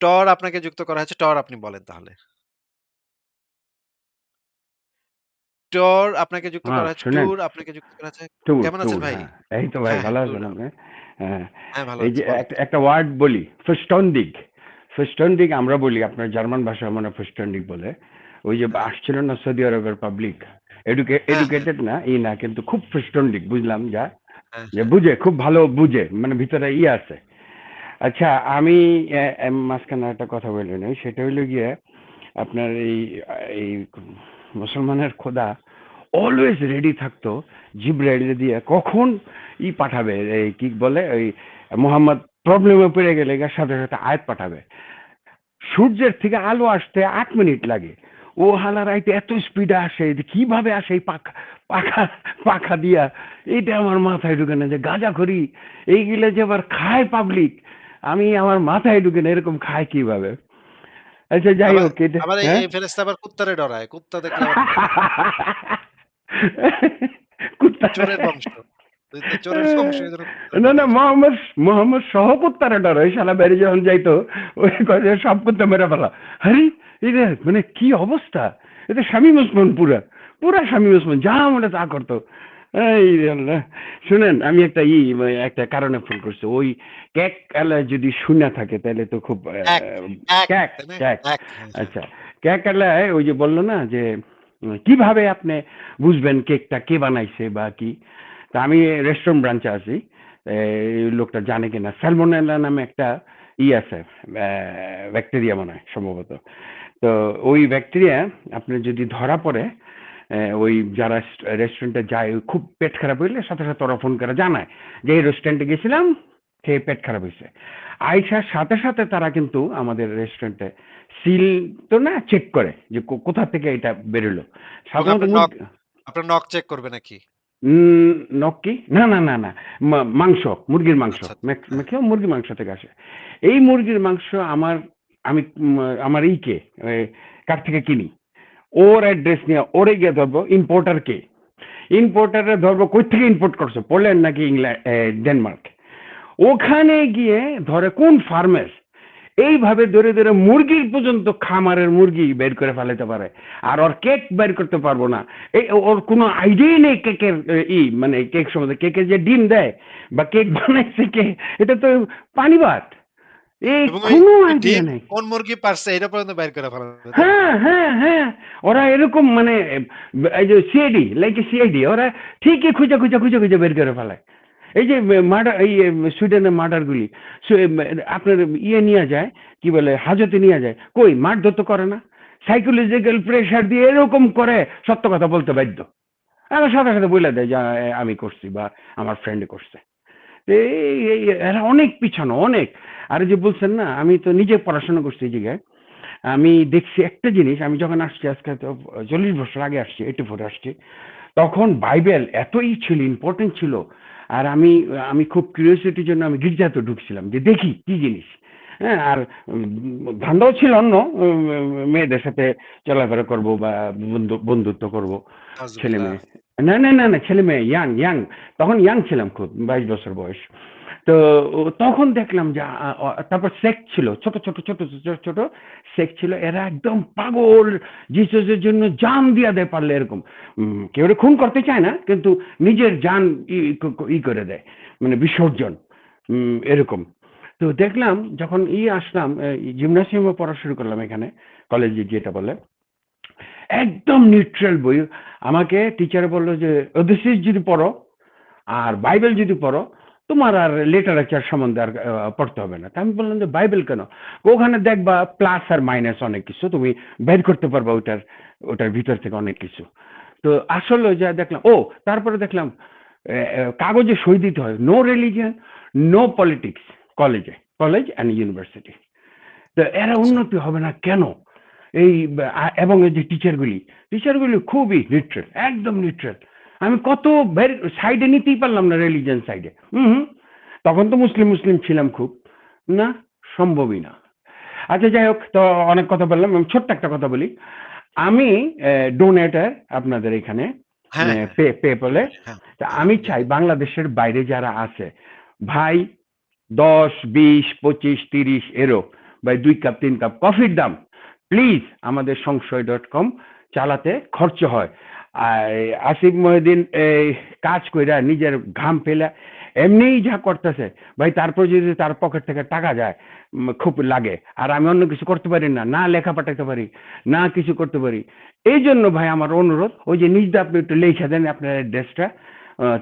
টর আপনাকে যুক্ত করা হয়েছে। টর আপনি বলেন তাহলে। টর আপনাকে যুক্ত হ্যাঁ, করা হয়েছে। ট্যুর আপনাকে যুক্ত করা হয়েছে। কেমন আছেন ভাই? হ্যাঁ। এই তো ভাই হ্যাঁ, ভালো আছেন আপনি? এই যে একটা ওয়ার্ড বলি, আমরা বলি আপনার জার্মান ভাষায় মনে বলে। ওই যে। আসছিল না সৌদি আরবের পাবলিক। এডুকে। এডুকেটেড না, ই না কিন্তু খুব verständig বুঝলাম যা। যে। বুঝে, খুব ভালো বুঝে। মানে ভিতরে ই আছে। আচ্ছা আমি মাঝখানে একটা কথা বলে নেই। সেটা হইল গিয়ে আপনার এই এই মুসলমানের খোদা অলওয়েজ রেডি থাকতো জিবরাইল দিয়ে কখন ই পাঠাবে এই কি বলে ওই মোহাম্মদ প্রবলেমে পড়ে গেলে সাথে, সাথে আয়াত পাঠাবে। সূর্যের থেকে আলো আসতে আট মিনিট লাগে। ও হালার আইতে এত স্পিডে আসে কীভাবে আসে এই পাখা পাখা পাখা দিয়া এইটা আমার মাথায় ঢুকে না যে গাঁজা করি এইগুলো যে আবার খায় পাবলিক আমি আমার মাথায় ঢুকে না এরকম খায় কীভাবে? আচ্ছা যাই হোক আবার এই হ্যাঁ? ফেরেশতা আবার কুত্তারে ডরায়। কুত্তা দেখলে কুত্তা চোরের বংশ। না, না মোহাম্মদ মোহাম্মদ সহ কুত্তারে ডরে। শালা বাইরে যখন যাইতো ওই কয় সব কুত্তা মেরে ফেলা। আরে এটা মানে কি অবস্থা? এটা শামীম ওসমান পুরা। পুরা শামীম ওসমান যা মনে তা করতো। এই আল্লাহ! শুনেন আমি একটা ই মানে একটা কারণে ফোন করছি। ওই ক্যাক আলা যদি শুইনা থাকে তাহলে তো খুব ক্যাক, ক্যাক। আচ্ছা। ক্যাক আলায় ওই যে বলল না যে কীভাবে আপনি বুঝবেন কেকটা কে বানাইছে বা কি? তা আমি রেস্টুরেন্ট ব্রাঞ্চে আছি। এই লোকটা জানে কিনা। সালমোনেলা নামে একটা ই আছে ব্যাকটেরিয়া মনে হয় সম্ভবত। তো ওই ব্যাকটেরিয়া আপনার যদি ধরা পড়ে ওই যারা রেস্টুরেন্টে যায় খুব পেট খারাপ হইলে সাথে, সাথে ওরা ফোন করে জানায় যে এই রেস্টুরেন্টে গেছিলাম, খেয়ে পেট খারাপ হয়েছে আইসার সাথে, সাথে তারা কিন্তু আমাদের রেস্টুরেন্টে সিল তো না চেক করে যে কোথা থেকে এটা বেরোলো। সাধারণত আপনার নখ চেক করবে নাকি? নখ কি? না, না, না, না। মাংস, মুরগির মাংস। আচ্ছা, হ্যাঁ। মেক্সিমাম মুরগির মাংস থেকে আসে। এই মুরগির মাংস আমার আমি আমার ই কে এ কার থেকে কিনি। ওর অ্যাড্রেস নিয়ে ওরে গিয়ে ধরবো ইম্পোর্টার কে? ইম্পোর্টারে ধরবো কই থেকে ইম্পোর্ট করছ? পোল্যান্ড নাকি ইংল্যান্ড ডেনমার্ক। ওখানে গিয়ে ধরে কোন ফার্মের এইভাবে ধরে, ধরে মুরগির পর্যন্ত খামারের মুরগি বের করে ফেলাইতে পারে। আর ওর কেক বের করতে পারব না। এই ওর কোনো আইডিয়াই নেই কেকের ই মানে কেক সম্বন্ধে। কেকের যে ডিম দেয় বা কেক বানাইছে কে এটা তো পানি ভাত। এই কোনো আইডিয়া ডিম কোন মুরগি পারছে এটা পর্যন্ত বের করে ফেলা যাবে, তাই না? হ্যাঁ, হ্যাঁ, হ্যাঁ। ওরা এরকম মানে এই যে সিআইডি লাইক সিআইডি ওরা ঠিকই খুঁজে, খুঁজে, খুঁজে, খুঁজে বের করে ফেলায়। এই যে মার্ডার এই সুইডেনের মার্ডার গুলি আপনার ইয়ে নিয়ে যায় কি বলে হাজতে নিয়ে যায়। কই মারধর তো করে না। সাইকোলজিক্যাল প্রেশার দিয়ে এরকম করে সত্য কথা বলতে বাধ্য। সাথে, সাথে বইলা দেয় যে আমি করছি বা আমার ফ্রেন্ড করছে। এই এই এরা অনেক পিছানো অনেক। আর যে বলছেন না আমি তো নিজে পড়াশোনা করছি এই জায়গায়। আমি দেখছি একটা জিনিস আমি যখন আসছি আজকে তো ৪০ বছর আগে আসছি 84 আসছি। তখন বাইবেল এতই ছিল ইম্পোর্টেন্ট ছিল। আর আমি আমি খুব কিউরিওসিটির জন্য আমি গির্জাতে ঢুকছিলাম যে দেখি কি জিনিস। হ্যাঁ? আর ধান্দাও ছিল অন্য মেয়েদের সাথে চলাফেরা করব বা বন্ধু বন্ধুত্ব করব ছেলে মেয়ে। না, না, না, না ছেলে মেয়ে ইয়াং, ইয়াং তখন ইয়াং ছিলাম খুব ২২ বছর বয়স। তো তখন দেখলাম যে তারপর সেক্ট ছিল। ছোট, ছোট, ছোট, ছোট, ছোট সেক্ট ছিল। এরা একদম পাগল জিসাসের জন্য জান দিয়া দেয় পারলে এরকম। কেউ খুন করতে চায় না কিন্তু নিজের জান ই করে দেয়। মানে বিসর্জন। এরকম। তো দেখলাম যখন ই আসলাম জিমনাসিয়ামে পড়া শুরু করলাম এখানে কলেজে যেটা বলে। একদম নিউট্রাল বই। আমাকে টিচার বলল যে ওদিসিস যদি পড়ো আর বাইবেল যদি পড়ো তোমার আর লিটারেচার সম্বন্ধে আর পড়তে হবে না। তা আমি বললাম যে বাইবেল কেন? ওখানে দেখবা প্লাস আর মাইনাস অনেক কিছু। তুমি বের করতে পারবা ওটার ওটার ভিতর থেকে অনেক কিছু। তো আসলে যা দেখলাম ও তারপরে দেখলাম কাগজে সই দিতে হয়। নো রিলিজিয়ান নো পলিটিক্স কলেজে। College and university. তো এরা আচ্ছা। উন্নতি হবে না কেন? এই এবং এই যে টিচারগুলি, টিচারগুলি খুবই নিউট্রাল, একদম নিউট্রাল। আমি কত বের সাইডে নিতেই পারলাম না রিলিজিয়ন সাইডে। উহু। তখন তো মুসলিম, মুসলিম ছিলাম খুব। না, সম্ভবই না। আচ্ছা যাই হোক তো অনেক কথা বললাম। আমি ছোট্ট একটা কথা বলি। আমি ডোনেটর আপনাদের এখানে হ্যাঁ, হ্যাঁ। পে পেপ্যাল এ। হ্যাঁ, আমি চাই বাংলাদেশের বাইরে যারা আছে ভাই দশ বিশ পঁচিশ তিরিশ এরও ভাই দুই কাপ তিন কাপ কফির দাম প্লিজ আমাদের সংশয় ডট কম চালাতে খরচ হয়। আর আসিফ মহিউদ্দিন এই কাজ কইরা নিজের ঘাম ফেলে এমনিই যা করতেছে, ভাই তারপর যদি তার পকেট থেকে টাকা যায় খুব লাগে। আর আমি অন্য কিছু করতে পারি না না লেখা পাঠাতে পারি, না কিছু করতে পারি। এই জন্য ভাই আমার অনুরোধ, ওই যে নিজটা আপনি একটু লিখে দেন আপনার অ্যাড্রেসটা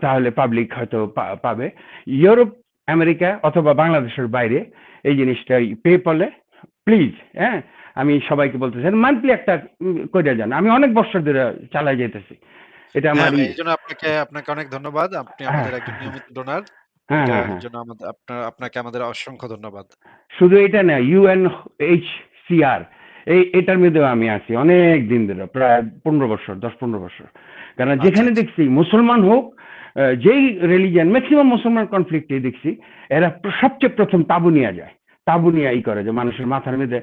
তাহলে পাবলিক হয়তো পাবে। ইউরোপ, আমেরিকা অথবা বাংলাদেশের বাইরে এই জিনিসটা পেপলে প্লিজ হ্যাঁ? আমি সবাইকে বলতে চাই মান্থলি একটা করে যান আমি অনেক বছর ধরে চালাই যেতেছি এটা আমার হ্যাঁ, এই জন্য আপনাকে আপনাকে অনেক ধন্যবাদ। আপনি হ্যাঁ, আমাদের একজন হ্যাঁ, নিয়মিত ডোনার। এটার জন্য আমাদের আপনার আপনাকে আমাদের অসংখ্য ধন্যবাদ। শুধু এটা না ইউএনএইচসিআর এই এটার মধ্যেও আমি আছি অনেক দিন ধরে প্রায় পনেরো বছর দশ পনেরো বছর কারণ আচ্ছা, যেখানে আচ্ছা। দেখছি মুসলমান হোক যেই রিলিজিয়ান ম্যাক্সিমাম মুসলমান কনফ্লিক্টে দেখছি এরা সবচেয়ে প্রথম তাবু নিয়ে যায় তাবু নিয়ে ই করে যে মানুষের মাথার মধ্যে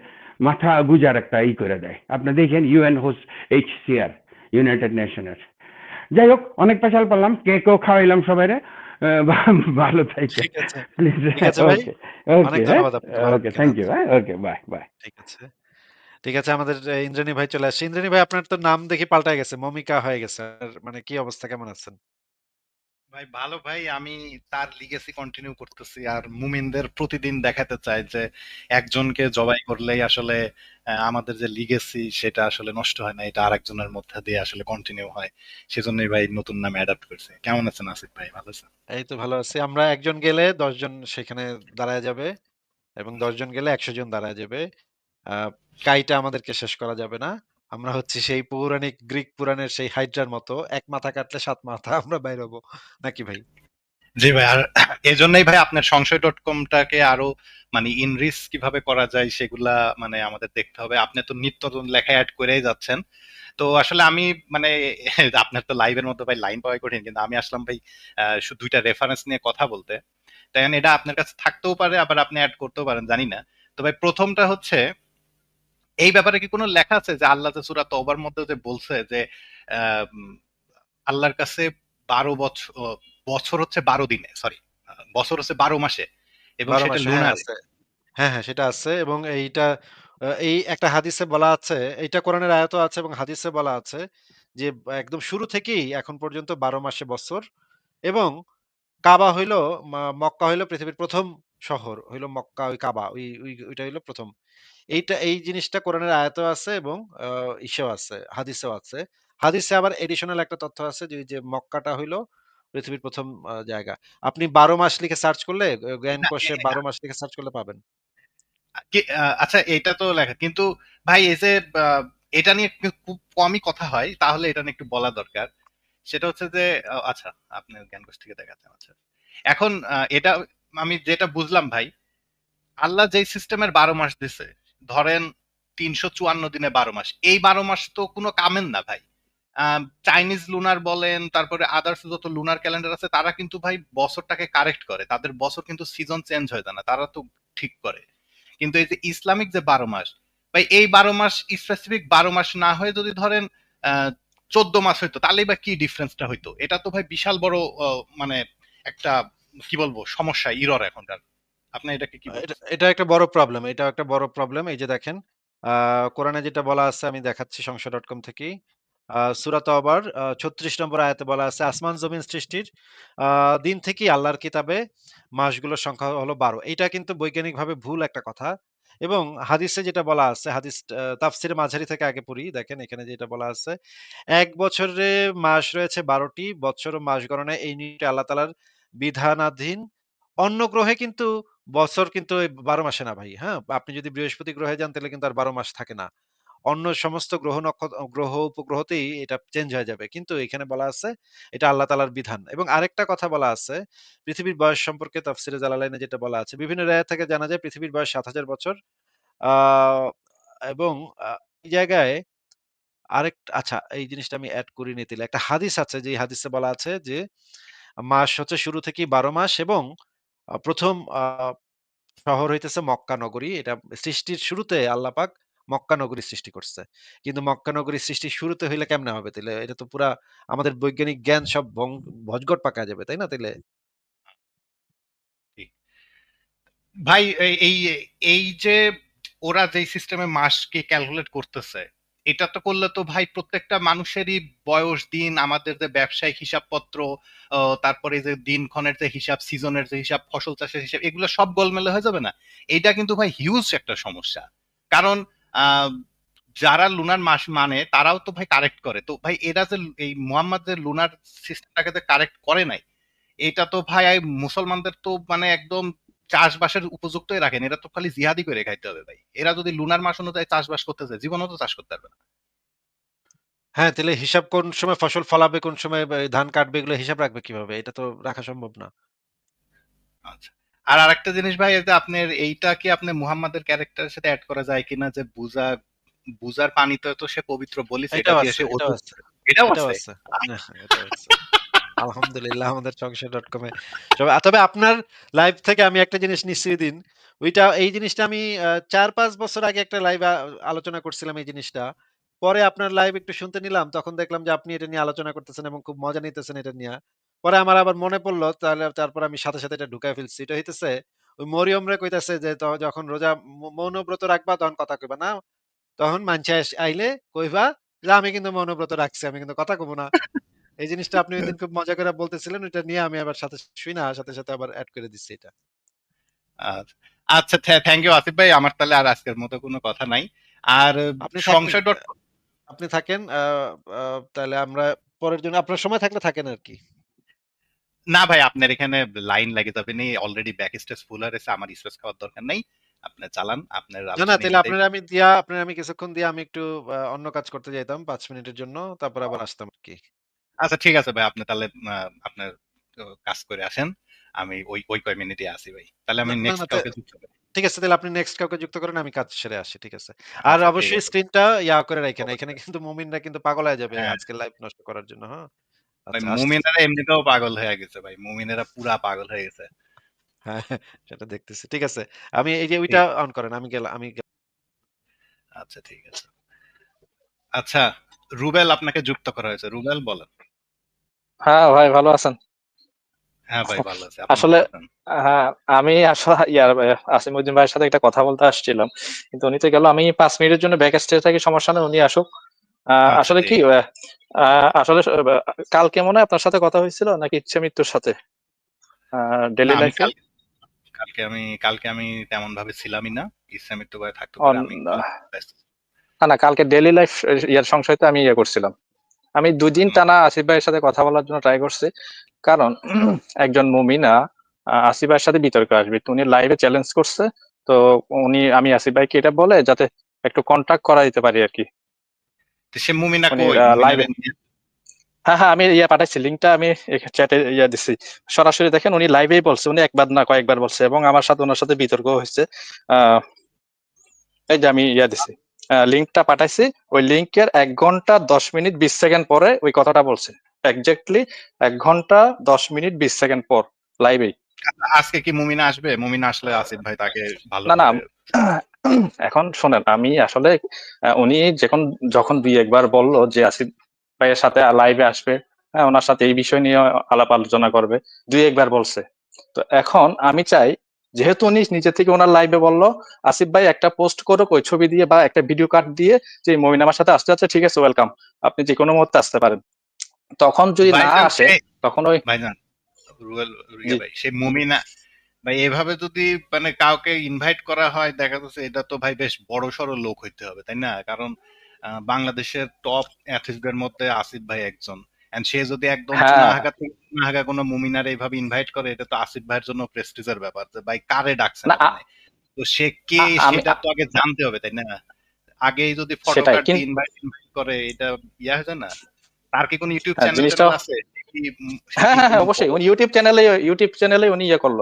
মাথা গুজার একটা ই করে দেয় আপনি দেখেন ইউএন হোস এইচসিআর ইউনাইটেড নেশনের যাই হোক অনেক পেশাল পারলাম কেকও খাওয়াইলাম সবাই ভালো থাকছে ঠিক আছে। প্লিজ। ওকে ওকে ভালো thank you okay bye bye ঠিক আছে। ঠিক আছে আমাদের ইন্দ্রাণী ভাই চলে আসছে। ইন্দ্রাণী ভাই আপনার তো নাম দেখি পাল্টায় গেছে। মমিকা হয়ে গেছে। মানে কি অবস্থা কেমন আছেন? ভাই, ভালো ভাই, আমি তার লিগেসি কন্টিনিউ করতেছি আর মুমিনদের প্রতিদিন দেখাতে চাই যে, একজনকে জবাই করলেই আসলে আমাদের যে লিগেসি সেটা আসলে নষ্ট হয় না, এটা আরেকজনের মধ্যে দিয়ে আসলে কন্টিনিউ হয় সেজন্যই ভাই নতুন নামে অ্যাডাপ্ট করছে কেমন আছেন আসিফ ভাই, ভালো আছেন এই তো ভালো আছি। আমরা একজন গেলে ১০ জন সেখানে দাঁড়ায় যাবে এবং ১০ জন গেলে ১০০ জন দাঁড়ায় যাবে। কাইটা আমাদেরকে শেষ করা যাবে না। আমরা হচ্ছে সেই পৌরাণিক গ্রিক পুরাণের সেই হাইড্রার মতো এক মাথা কাটলে সাত মাথা আমরা বাইর হব। নাকি ভাই? জি ভাই, আর এই জন্যই ভাই আপনার সংশয় ডট কমটাকে আরও মানে ইনরিচ কীভাবে করা যায় সেগুলা মানে আমাদের দেখতে হবে আপনি তো নিত্য লেখা অ্যাড করেই যাচ্ছেন তো আসলে আমি মানে আপনার তো লাইভের মধ্যে ভাই লাইন পাওয়াই কঠিন, কিন্তু আমি আসলাম ভাই শুধু দুইটা রেফারেন্স নিয়ে কথা বলতে তাই এটা আপনার কাছে থাকতেও পারে, আবার আপনি অ্যাড করতেও পারেন, জানি না তো ভাই প্রথমটা হচ্ছে এই ব্যাপারে কি কোনো লেখা আছে যে আল্লাহ সূরা তওবার মধ্যে যে বলছে যে আল্লাহর কাছে বারো বছর বছর হচ্ছে বারো দিনে সরি বছর হচ্ছে বারো মাসে এবং সেটা হ্যাঁ লুনার আছে। হ্যাঁ, হ্যাঁ সেটা আছে এবং এইটা এই একটা হাদিসে বলা আছে, এইটা কোরআনের আয়াতও আছে এবং হাদিসে বলা আছে যে একদম শুরু থেকেই এখন পর্যন্ত ১২ মাসে বছর এবং কাবা হইল মক্কা হইল পৃথিবীর ১ম শহর হইল মক্কা ওই কাবা ওই ওই ওইটা হইল ১ম। এইটা এই জিনিসটা কোরআনের আয়াতেও আছে এবং ইসেও আছে, হাদিসেও আছে। হাদিসে আবার এডিশনাল একটা তথ্য আছে যে যে মক্কাটা হইল পৃথিবীর ১ম আ জায়গা। আপনি 12 মাস লিখে সার্চ করলে গ না, জ্ঞানকোষে এ- 12 মাস লিখে সার্চ করলে পাবেন। আচ্ছা এটা তো লেখা কিন্তু ভাই এই যে এটা নিয়ে খুব কমই কথা হয় তাহলে এটা নিয়ে একটু বলা দরকার সেটা হচ্ছে যে আচ্ছা আপনি জ্ঞানকোষ থেকে দেখাচ্ছেন আচ্ছা এখন এটা আমি যেটা বুঝলাম ভাই, আল্লাহ যেই সিস্টেমের বারো মাস দিছে, ধরেন তিনশো চুয়ান্ন দিনে বারো মাস, এই বারো মাস তো কোনো কামেন না ভাই। চাইনিজ লুনার বলেন, তারপরে আদার্স যত লুনার ক্যালেন্ডার আছে, তারা কিন্তু ভাই বছরটাকে কারেক্ট করে। তাদের বছর কিন্তু সিজন চেঞ্জ হয়ে যায় না তারা তো ঠিক করে। কিন্তু এই যে ইসলামিক যে বারো মাস, ভাই এই বারো মাস স্পেসিফিক বারো মাস না হয়ে যদি ধরেন চোদ্দ মাস হইতো, তাহলেই বা কি ডিফারেন্সটা হইতো? এটা তো ভাই বিশাল বড় মানে একটা কি বলব সমস্যা ইরর এখনকার আপনি এটাকে কি এটা একটা বড় প্রবলেম। এটাও একটা বড় প্রবলেম। এই যে দেখেন, কোরআনে যেটা বলা আছে আমি দেখাচ্ছি সংশয়.com থেকেই। আ সূরা তওবার আ ৩৬ নম্বর আয়াতে বলা আছে, আসমান জমিন সৃষ্টির দিন থেকেই আল্লাহর কিতাবে মাসগুলোর সংখ্যা হলো ১২ এইটা কিন্তু বৈজ্ঞানিকভাবে ভুল একটা কথা। এবং হাদিসে যেটা বলা আছে, হাদিস তাফসিরে মাঝারি থেকে আগে পড়ি। দেখেন এখানে যেটা বলা আছে, এক বছরে মাস রয়েছে বারোটি বছর মাস গণনায় এই নিয়মটি আল্লাহ তাআলার বিধানাধীন। অন্য গ্রহে কিন্তু বছর কিন্তু ১২ মাসে না ভাই, হ্যাঁ? আপনি যদি বৃহস্পতি গ্রহে যান তাহলে কিন্তু আর ১২ মাস থাকে না। অন্য সমস্ত গ্রহ নক্ষ গ্রহ উপগ্রহতেই এটা চেঞ্জ হয়ে যাবে। কিন্তু এখানে বলা আছে এটা আল্লাহ তাআলার বিধান। এবং আরেকটা কথা বলা আছে, পৃথিবীর বয়স সম্পর্কে তাফসিরে জালালাইনে যেটা বলা আছে, বিভিন্ন রায় থেকে জানা যায় পৃথিবীর বয়স ৭০০০ বছর। আ এবং এই জায়গায় আরেক আচ্ছা এই জিনিসটা আমি এড করিনি তাইলে। একটা হাদিস আছে যে হাদিসে বলা আছে যে মাস হচ্ছে শুরু থেকেই ১২ মাস এবং আ ১ম আ শহর হইতেছে মক্কা নগরী। এটা সৃষ্টির শুরুতে আল্লাহ পাক মক্কা নগরী সৃষ্টি করছে। কিন্তু মক্কা নগরী সৃষ্টির শুরুতে হইলে কেমনে হবে তাহলে এটা তো পুরা আমাদের বৈজ্ঞানিক জ্ঞান সব ভজগট পাকা যাবে, তাই না তাইলে? ভাই এই এই যে ওরা যেই সিস্টেমে মাসকে ক্যালকুলেট করতেছে এটা তো করলে তো ভাই প্রত্যেকটা মানুষেরই বয়স, দিন, আমাদের যে ব্যবসায়িক হিসাবপত্র তারপরে যে দিনক্ষণের যে হিসাব, সিজনের যে হিসাব, ফসল চাষের হিসাব, এগুলো সব গোলমেলে হয়ে যাবে না। এইটা কিন্তু ভাই হিউজ একটা সমস্যা। কারণ যারা লুনার মাস মানে তারাও তো ভাই কারেক্ট করে। তো ভাই এরা যে এই মুহাম্মাদের লুনার সিস্টেমটাকে যে কারেক্ট করে নাই, এটা তো ভাই, মুসলমানদের তো মানে একদম চাষবাসের উপযুক্তই রাখেন এরা তো খালি জিহাদি করে খাইতে হবে ভাই। এরা যদি লুনার মাস অনুযায়ী চাষবাস করতে চায় জীবনও তো চাষ করতে পারবে না। হ্যাঁ, তাহলে হিসাব কোন সময় ফসল ফলাবে, কোন সময় ধান কাটবে এগুলো হিসাব রাখবে কীভাবে? এটা তো রাখা সম্ভব না। আচ্ছা। আর আরেকটা জিনিস ভাই যে আপনার এইটা কি আপনি মুহাম্মাদের ক্যারেক্টারের সাথে অ্যাড করা যায় কিনা? যে বুজা বুজার পানিতে তো সে পবিত্র বলিস এটা এটাও দিয়ে সে এটাও আছে, আলহামদুলিল্লাহ আমাদের সংশয়.com এ সবাই তবে আপনার লাইভ থেকে আমি একটা জিনিস নিশ্চয়ই দিন। ওইটা এই জিনিসটা আমি আ ৪-৫ বছর আগে একটা লাইভে আলোচনা করছিলাম এই জিনিসটা। পরে আপনার লাইভ একটু শুনতে নিলাম। তখন দেখলাম যে আপনি এটা নিয়ে আলোচনা করতেছেন এবং খুব মজা নিতেছেন এটা নিয়া। পরে আমার আবার মনে পড়ল তাহলে তারপর আমি সাথে, সাথে এটা ঢুকায় ফেলছি। এটা হইতেছে ওই মরিয়মরে কইতাছে যে যখন রোজা মৌনব্রত রাখবা তখন কথা কইবা না। তখন মানছে আইলে কইবা যে আমি কিন্তু মৌনব্রত রাখছি। আমি কিন্তু কথা কব না। এই জিনিসটা আপনি ঐদিন খুব মজা করে বলতেছিলেন। ওইটা নিয়ে আমি আবার সাথে শুইনা সাথে, সাথে আবার এড করে দিচ্ছি এটা। আচ্ছা থ্যাংক ইউ আসিফ ভাই আমার তাহলে আর আজকের মতো কোনো কথা নাই আর আপনি সংশয় ডট আপনি থাকেন তাহলে আমরা পরের জন্য আপনার সময় থাকলে থাকেন আরকি। না ভাই আপনার এখানে লাইন লেগে যাবে নি অলরেডি ব্যাক স্টেজ ফুল হয়ে গেছে আমার স্পেস খাওয়ার দরকার নাই আপনি চালান আপনার না, না তাহলে আপনার আমি দিয়া আপনার আমি কিছুক্ষণ দিয়ে আমি একটু অন্য কাজ করতে যাইতাম পাঁচ মিনিটের জন্য। তারপর আবার আসতাম আরকি। আচ্ছা ঠিক আছে ভাই আপনি তাহলে আপনার কাজ করে আসেন আমি ওই ওই কয় মিনিটে আসি ভাই তাহলে আমি নেক্সট কাউকে যুক্ত করি ঠিক আছে তাহলে আপনি নেক্সট কাউকে যুক্ত করেন আমি কাজ সেরে আসি। ঠিক আছে। আর আচ্ছা অবশ্যই স্ক্রিনটা ইয়া করে রাইখেন। এখানে কিন্তু মুমিনরা কিন্তু পাগল হয়ে যাবে হ্যাঁ আজকের লাইভ নষ্ট করার জন্য, হ্যাঁ? আচ্ছা মুমিনেরা এমনিতেও পাগল হয়ে গেছে ভাই মুমিনেরা পুরা পাগল হয়ে গেছে হ্যাঁ, সেটা দেখতেছি। ঠিক আছে। আমি এই যে ওইটা অন করেন। আমি গেলাম আমি আচ্ছা ঠিক আছে আচ্ছা রুবেল আপনাকে যুক্ত করা হয়েছে রুবেল বলেন হ্যাঁ ভাই ভালো আছেন? হ্যাঁ ভাই ভালো আছে। আসলে হ্যাঁ আমি আসলে ইয়ার আসিমউদ্দিন ভাইয়ের সাথে একটা কথা বলতে আসছিলাম। কিন্তু উনি তো গেল আমি পাঁচ মিনিটের জন্য ব্যাক স্টেজ থাকি সমস্যা নেই উনি আসুক। আচ্ছা আসলে কি আসলে কালকে মনে হয় আপনার সাথে কথা হয়েছিল নাকি ইচ্ছে মৃত্যুর সাথে? ডেলি লাইফে কালকে আমি কালকে আমি তেমন ভাবে ছিলামই না ইসলামিক তো ভাই থাকতে না না কালকে ডেলি লাইফ ইয়ার সংশয়তে আমি ইয়ে করছিলাম। আমি দুই দিন টানা আসিফ ভাইয়ের সাথে কথা বলার জন্য ট্রাই করছি। কারণ একজন মুমিনা আসিফ ভাইয়ের সাথে বিতর্ক আসবে। উনি লাইভে চ্যালেঞ্জ করছে। তো উনি আমি আসিফ ভাইকে এটা বলে যাতে একটু কন্ট্যাক্ট করা দিতে পারি আর কি। সে মুমিনা কই? লাইভে হ্যাঁ হ্যাঁ আমি ইয়ে পাঠাইছি লিঙ্কটা আমি চ্যাটে ইয়ে দিছি। সরাসরি দেখেন উনি লাইভেই বলছে উনি একবার না কয়েকবার বলছে এবং আমার সাথে ওনার সাথে বিতর্ক হয়েছে। আহ এই যে আমি ইয়া দিছি। লিঙ্কটা পাঠাইছি। ওই লিঙ্কের এক ঘণ্টা দশ মিনিট বিশ সেকেন্ড পরে ওই কথাটা বলছে। এক্স্যাক্টলি এক ঘণ্টা দশ মিনিট বিশ সেকেন্ড পর লাইভেই আজকে কি মুমিনা আসবে? মুমিনা আসলে আসিফ ভাই তাকে ভালো না না এখন শোনেন আমি আসলে উনি যখন যখন দুই একবার বলল যে আসিফ ভাইয়ের সাথে লাইভে আসবে হ্যাঁ ওনার সাথে এই বিষয় নিয়ে আলাপ আলোচনা করবে দুই একবার বলছে। তো এখন আমি চাই যেহেতু উনি নিজে থেকে ওনার লাইভে বলল আসিফ ভাই একটা পোস্ট করুক ওই ছবি দিয়ে বা একটা ভিডিও কার্ড দিয়ে যে মমিন আমার সাথে আসতে যাচ্ছে ঠিক আছে ওয়েলকাম আপনি যে কোনো মুহূর্তে আসতে পারেন। তখন যদি না আসে তখন ওই সে মুমিনা ভাই এভাবে যদি মানে কাউকে ইনভাইট করা হয় দেখা যাচ্ছে এটা তো ভাই বেশ বড় সড়ো লোক হইতে হবে তাই না? কারণ বাংলাদেশের টপ অ্যাথলিটদের মধ্যে আসিফ ভাই একজন। এন্ড সে যদি একদম হ্যাঁ। চুনাহাগা থেকে চুনাহাগা কোনো মুমিনার এইভাবে ইনভাইট করে এটা তো আসিফ ভাইয়ের জন্য প্রেস্টিজের ব্যাপার। যে ভাই কারে ডাকছেন তো সে কে সেটা তো আগে জানতে হবে তাই না? আগেই যদি ফটো কার্ড ইনভাইট ইনভাইট করে এটা ইয়া হয়ে না? তার কি কোনো ইউটিউব চ্যানেল আছে? হ্যাঁ হ্যাঁ হ্যাঁ অবশ্যই উনি ইউটিউব চ্যানেলে ইউটিউব চ্যানেলে উনি ইয়ে করল।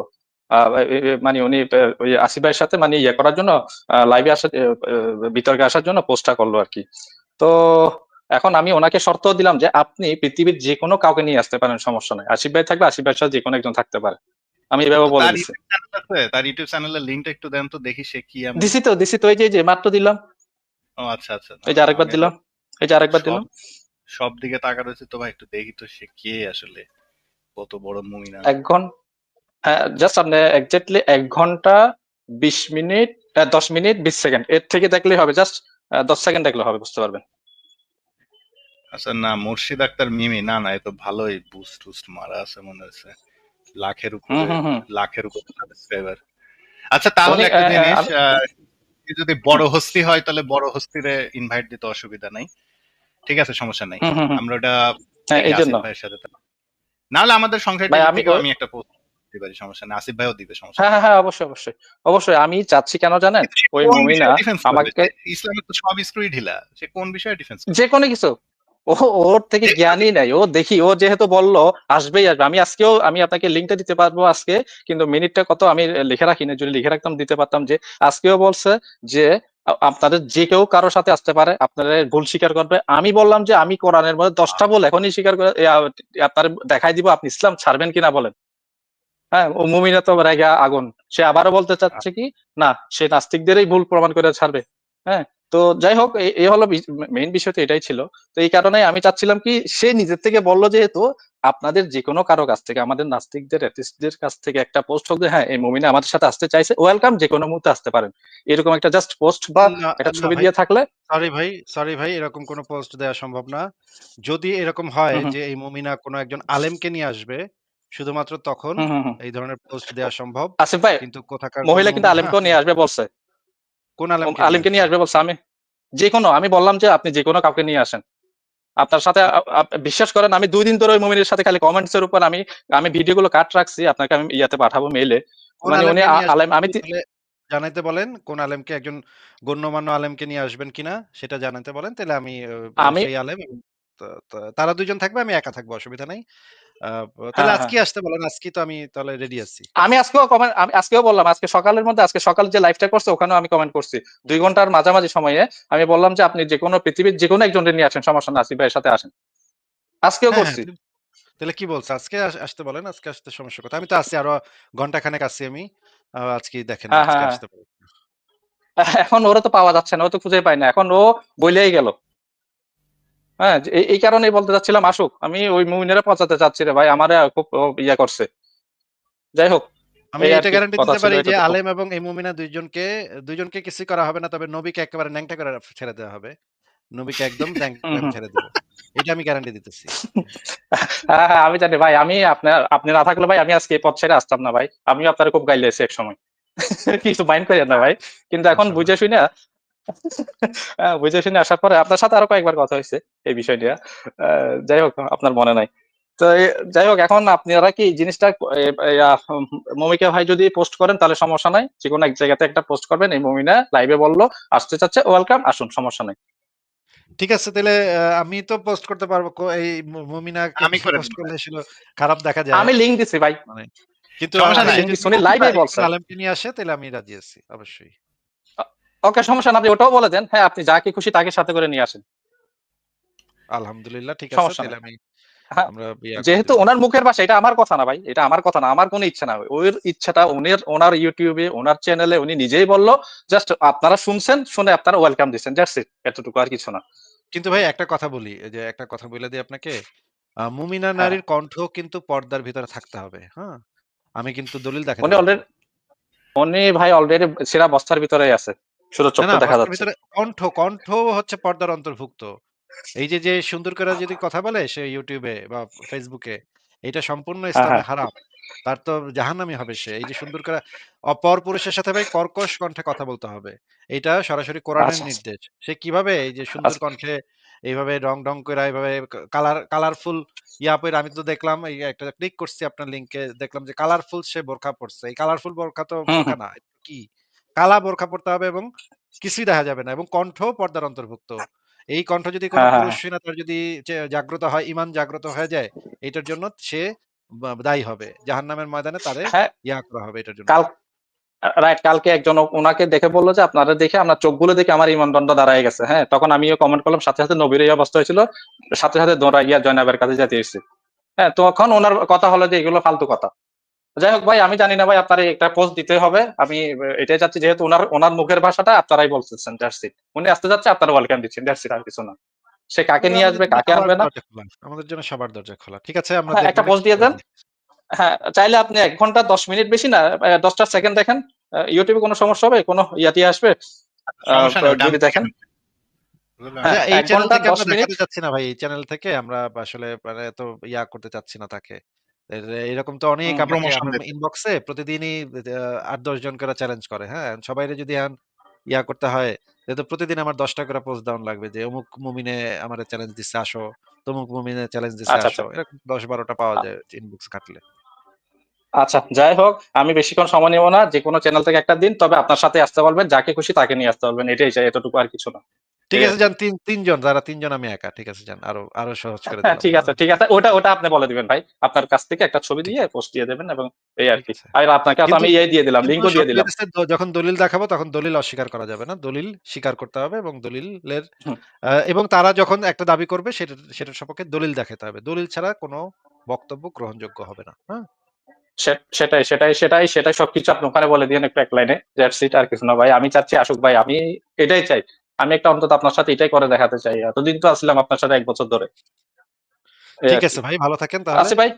মানে উনি ওই আসিফ ভাইয়ের সাথে মানে ইয়ে করার জন্য লাইভে আসার বিতর্কে আসার জন্য পোস্টটা করল আর কি। তো এখন আমি ওনাকে শর্ত দিলাম যে আপনি পৃথিবীর যে কোনো কাউকে নিয়ে আসতে পারেন সমস্যা নাই। আসিফ ভাই থাকবে আসিফ ভাইয়ের সাথে যে কোনো একজন থাকতে পারে। আমি এভাবে বলে দিচ্ছি তার ইউটিউব চ্যানেলের লিঙ্কটা একটু দেন তো দেখি সে কি এমন দিছি তো দিছি তো এই যে মাত্র দিলাম। ও আচ্ছা আচ্ছা এই যে আরেকবার দিলাম। এই যে আরেকবার সব দিলাম। সব দিকে তাকা রয়েছে তো ভাই একটু দেখি তো সে কে আসলে কত বড় মুমিনা। এক ঘণ্টা হ্যাঁ জাস্ট আপনি এক্স্যাক্টলি এক ঘণ্টা বিশ মিনিট দশ মিনিট বিশ সেকেন্ড। এর থেকে দেখলেই হবে জাস্ট দশ সেকেন্ড দেখলে হবে বুঝতে পারবেন। আচ্ছা না মুর্শিদ আক্তার মিমি না না এ তো ভালোই বুস্ট টুস্ট মারা আছে মনে হচ্ছে। লাখের উপরে লাখের উপরে সাবস্ক্রাইবার আচ্ছা তাহলে একটা জিনিস যদি বড় হস্তি হয় তাহলে বড় হস্তিরে ইনভাইট দিতে অসুবিধা নাই। ঠিক আছে সমস্যা নাই। আমরা ওটা হ্যাঁ ভাইয়ের সাথে না হলে আমাদের সংসার ভাই, আমি একটা পোস্ট দিতে পারি সমস্যা নেই। আসিফ ভাইও দিবে সমস্যা হ্যাঁ হ্যাঁ হ্যাঁ অবশ্যই অবশ্যই। অবশ্যই আমি চাচ্ছি কেন জানেন? ওই মুমিনা? আমাকে ইসলামের তো সব স্ক্রুই ঢিলা। সে কোন বিষয়ে ডিফেন্স যে কোনো কিছু। ও, ওর থেকে জ্ঞানই নাই। ও দেখি, ও যেহেতু বলল, আসবেই আসবে। আমি আজকেও, আমি আপনাকে লিঙ্কটা দিতে পারব আজকে, কিন্তু মিনিটটা কত আমি লিখে রাখি না, যদি লিখে রাখতাম, দিতে পারতাম যে, আজকেও বলছে যে আপনাদের যে কেউ কারোর সাথে আসতে পারে, আপনারা ভুল স্বীকার করবে। আমি বললাম যে, আমি কোরআনের মধ্যে দশটা ভুল এখনই স্বীকার করে আপনার দেখাই দিব আপনি ইসলাম ছাড়বেন কিনা বলেন। হ্যাঁ ও মুমিনা তো রেগা আগুন। সে আবারও বলতে চাচ্ছে কি, না, সে নাস্তিকদেরই ভুল প্রমাণ করে ছাড়বে। হ্যাঁ তো যাই হোক এই- হলো মেইন বিষয় তো এটাই ছিল। তো এই কারণে আমি চাচ্ছিলাম কি সে নিজের থেকে বলল যেহেতু আপনাদের যে কোনো কারও কাছ থেকে আমাদের নাস্তিকদের অ্যাথিস্টদের কাছ থেকে একটা পোস্ট হোক হ্যাঁ এই মুমিনা আমাদের সাথে আসতে চাইছে ওয়েলকাম যে কোনো মুহূর্তে আসতে পারেন। এরকম একটা জাস্ট পোস্ট বা একটা ছবি দিয়ে থাকলে। সরি ভাই সরি ভাই এরকম কোনো পোস্ট দেওয়া সম্ভব না। যদি এরকম হয়। যে এই মুমিনা কোনো একজন আলেমকে নিয়ে আসবে শুধুমাত্র তখন। এই ধরনের পোস্ট দেওয়া সম্ভব। আসিফ ভাই কিন্তু কোথাকার মহিলা কিন্তু আলেমকেও নিয়ে আসবে বলছে। কোন আলেম আলেমকে নিয়ে আসবে? বলছে আমি যে কোনো আমি বললাম যে আপনি যে কোনো কাউকে নিয়ে আসেন। আপনার সাথে বিশ্বাস করেন আমি দুই দিন ধরে ওই মুমিনের সাথে খালি কমেন্টস এর উপর আমি আমি ভিডিও গুলো কাট রাখছি আপনাকে আমি ইয়াতে পাঠাবো মেইলে মানে উনি আলেম আমি জানাইতে বলেন কোন আলেমকে একজন গণ্যমান্য আলেমকে নিয়ে আসবেন কিনা সেটা জানাতে বলেন তাহলে আমি আমি- সেই আলেম তারা দুজন থাকবে আমি একা থাকব অসুবিধা নাই। তাহলে হ্যাঁ, আজকে আসতে বলেন আজকে তো আমি তাহলে রেডি আছি। আমি আজকেও কমেন্ট আমি আজকেও বললাম আজকে সকালের মধ্যে আজকে সকাল যে লাইভটা করছে ওখানেও আমি কমেন্ট করছি। দুই ঘণ্টার মাঝামাঝি সময়ে আমি বললাম যে আপনি যে কোনো পৃথিবীর যে কোনো একজনকে নিয়ে আসেন সমস্যা না আসিফ ভাইয়ের সাথে আসেন। আজকেও হ্যাঁ, করছি। হ্যাঁ, তাহলে কি বলছে? আজকে আসতে বলেন আজকে আসতে সমস্যা কথা। আমি তো আছি আরও ঘণ্টা খানেক আছি আমি। আজকে দেখেন হ্যাঁ, আজকে হ্যাঁ, আসতে পারি এখন ওরা তো পাওয়া যাচ্ছে না ও তো খুঁজে পায় না। এখন ও বইলেই গেল। হ্যাঁ এই- কারণে বলতে চাচ্ছিলাম আসুক। আমি ওই মুমিনেরা পচাতে চাচ্ছি রে ভাই আমারে খুব ইয়া করছে। যাই হোক আমি এটা গ্যারান্টি দিতে পারি যে আলেম এবং এই মুমিনা দুইজনকে দুইজনকে কিছু করা হবে না তবে নবীকে একেবারে ন্যাংটা করে ছেড়ে দেওয়া হবে। নবীকে একদম। ছেড়ে দিব। এটা আমি গ্যারান্টি দিতেছি। হ্যাঁ হ্যাঁ আমি জানি ভাই আমি আপনার আপনি না থাকলে ভাই আমি আজকে পথ ছেড়ে আসতাম না ভাই। আমিও আপনার খুব গাইলেছি এক সময় কিছু মাইন্ড করেন না ভাই। কিন্তু এখন বুঝে শুনে বুঝে শুনে আসার পরে আপনার সাথে আরও কয়েকবার কথা হয়েছে এই বিষয় নিয়ে। যাই হোক আপনার মনে নাই। তো যাই হোক এখন আপনারা কি জিনিসটা মমিকা ভাই যদি পোস্ট করেন তাহলে সমস্যা নাই। যে কোনো এক জায়গাতে একটা পোস্ট করবেন। এই মমিনা লাইভে বলল আসতে চাচ্ছে ওয়েলকাম আসুন সমস্যা নাই। ঠিক আছে তাহলে আহ, আমি তো পোস্ট করতে পারব। এই মুমিনা আমি পোস্ট করলে সেটা খারাপ দেখা যায়। আমি লিঙ্ক দিছি ভাই। কিন্তু সমস্যা আমি নাই। যদি লাইভে বলছে। আলেমকে নিয়ে আসে তাহলে আমি রাজি আছি অবশ্যই। ওকে সমস্যা না আপনি ওটাও বলে দেন। হ্যাঁ আপনি যাকে খুশি তাকে সাথে করে নিয়ে আসেন। আলহামদুলিল্লাহ ঠিক আছে তাহলে আমি হ্যাঁ, যেহেতু ওনার মুখের ভাষা এটা আমার কথা না ভাই এটা আমার কথা না আমার কোনো ইচ্ছা না। ওর ইচ্ছাটা ওনার ওনার ইউটিউবে ওনার চ্যানেলে উনি নিজেই বলল জাস্ট আপনারা শুনছেন শুনে আপনারা ওয়েলকাম দিচ্ছেন জাস্ট এতটুকু আর কিছু না। কিন্তু ভাই একটা কথা বলি যে একটা কথা বলে দিই আপনাকে মুমিনা হ্যাঁ। নারীর কণ্ঠ কিন্তু পর্দার ভিতরে থাকতে হবে হ্যাঁ? আমি কিন্তু দলিল দেখাতে উনি অলরেডি উনি ভাই অলরেডি সেরা বস্তার ভিতরে আছে। শুধু চোখটা দেখা যাচ্ছে। ভিতরে কণ্ঠ কণ্ঠ হচ্ছে পর্দার অন্তর্ভুক্ত। এই যে যে সুন্দর করে যদি কথা বলে সে ইউটিউবে বা ফেসবুকে এটা সম্পূর্ণ ইসলামে হ্যাঁ। হারাম। তার তো জাহান্নামি হবে সে। এই যে সুন্দর করে অপর পুরুষের সাথে ভাই কর্কশ কণ্ঠে কথা বলতে হবে। এটা সরাসরি কোরআনের আচ্ছা, আচ্ছা। নির্দেশ। সে কীভাবে এই যে সুন্দর আচ্ছা। কণ্ঠে এইভাবে রং ডং করে এইভাবে কালার কালারফুল ইয়া পরে আমি তো দেখলাম এই একটা ক্লিক করছি আপনার লিংকে দেখলাম যে কালারফুল সে বোরখা পড়ছে এই কালারফুল বোরখা তো বোরখা না কি? কালা বোরখা পড়তে হবে এবং কিছুই দেখা যাবে না এবং কণ্ঠ পর্দার অন্তর্ভুক্ত। এই কণ্ঠ যদি কোনো হ্যাঁ, হ্যাঁ, পুরুষ না তার যদি জাগ্রত হয় ইমান জাগ্রত হয়ে যায় এটার জন্য সে দায়ী হবে। জাহান্নামের ময়দানে তারে হ্যাঁ। ইয়া করা হবে এটার জন্য। কাল রাইট কালকে একজন ওনাকে দেখে বলল যে আপনারা দেখে আপনার চোখগুলো দেখে আমার ইমান দণ্ড দাঁড়ায় গেছে। হ্যাঁ তখন আমিও কমেন্ট করলাম সাথে সাথে নবীর এই অবস্থা হয়েছিল সাথে সাথে দৌড়া গিয়া জয়নাবের কাছে যেতে এসেছি হ্যাঁ তখন ওনার কথা হলো যে এগুলো ফালতু কথা। যাই হোক ভাই আমি জানি না ভাই আপনার একটা পোস্ট দিতে হবে। আমি এটাই চাচ্ছি যেহেতু ওনার ওনার মুখের ভাষাটা আপনারাই বলতেছেন দ্যাটস ইট উনি আসতে যাচ্ছে আপনারা ওয়েলকাম দিচ্ছেন দ্যাটস ইট আর কিছু না। সে কাকে নিয়ে আসবে কাকে আনবে না? আমাদের জন্য সবার দরজা খোলা ঠিক আছে? আমরা হ্যাঁ, একটা post দিয়ে দেন। হ্যাঁ চাইলে আপনি এক ঘণ্টা দশ মিনিট বেশি না দশটা সেকেন্ড দেখেন। ইউটিউবে কোনো সমস্যা হবে? কোনো ইয়াতে আসবে? যদি দেখেন। হ্যাঁ, এই চ্যানেল থেকে আমরা দেখাতে চাচ্ছি না ভাই এই চ্যানেল থেকে আমরা আসলে মানে এত ইয়া করতে চাচ্ছি না তাকে। এরকম তো অনেক আমাকে। ইনবক্সে প্রতিদিনই আট দশ জন করে চ্যালেঞ্জ করে হ্যাঁ? সবাই যদি ইয়া করতে হয় তো প্রতিদিন আমার দশটা করে পোস্ট ডাউন লাগবে যে অমুক মুমিনে আমার চ্যালেঞ্জ দিচ্ছে আসো। তমুক মুমিনে চ্যালেঞ্জ দিচ্ছে আচ্ছা, আসো। এরকম দশ বারোটা পাওয়া যায় ইনবক্স ঘাটলে আচ্ছা যাই হোক আমি বেশিক্ষণ সময় নেব না যে কোনো চ্যানেল থেকে একটা দিন তবে আপনার সাথে আসতে পারবেন যাকে খুশি তাকে নিয়ে আসতে পারবেন এটাই চাই এতটুকু আর কিছু না। ঠিক আছে যান তিন তিনজন যারা তিনজন আমি একা ঠিক আছে যান আরও আরও সহজ করে হ্যাঁ ঠিক আছে ঠিক আছে। ওটা ওটা আপনি বলে দিবেন ভাই। আপনার কাছ থেকে একটা ছবি দিয়ে পোস্ট দিয়ে দেবেন এবং এই আর কি। আর আপনাকে আমি ইয়ে দিয়ে দিলাম লিঙ্কও দিয়ে দিলাম। যখন দলিল দেখাবো তখন দলিল অস্বীকার করা যাবে না। দলিল স্বীকার করতে হবে এবং দলিলের এবং তারা যখন একটা দাবি করবে সেটা সেটার সপক্ষে দলিল দেখাতে হবে। দলিল ছাড়া কোনো বক্তব্য গ্রহণযোগ্য হবে না হ্যাঁ? সেটাই সেটাই সেটাই সেটাই সবকিছু আপনি ওখানে বলে দিন একটু এক লাইনে। দ্যাটস ইট আর কিছু না ভাই। আমি চাচ্ছি আসুক ভাই আমি এটাই চাই। আমি একটা অন্তত আপনার সাথে এটাই করে দেখাতে চাই। এতদিন তো আসলাম আপনার সাথে এক বছর ধরে। ঠিক আছে ভাই ভালো থাকেন তাহলে। আছে ভাই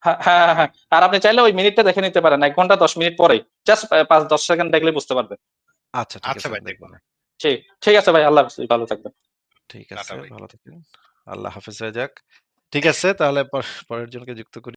হ্যাঁ হ্যাঁ হ্যাঁ, আর আপনি চাইলে ওই মিনিটটা দেখে নিতে পারেন। এক ঘণ্টা দশ মিনিট পরেই। জাস্ট পাঁচ দশ সেকেন্ড দেখলে বুঝতে পারবেন। আচ্ছা আচ্ছা ভাই, দেখব। ঠিক ঠিক আছে ভাই আল্লাহ হাফিজ ভালো থাকবেন। ঠিক আছে ভালো থাকেন। আল্লাহ হাফেজ হয়ে যাক। ঠিক আছে তাহলে পর- পরের জনকে যুক্ত করি।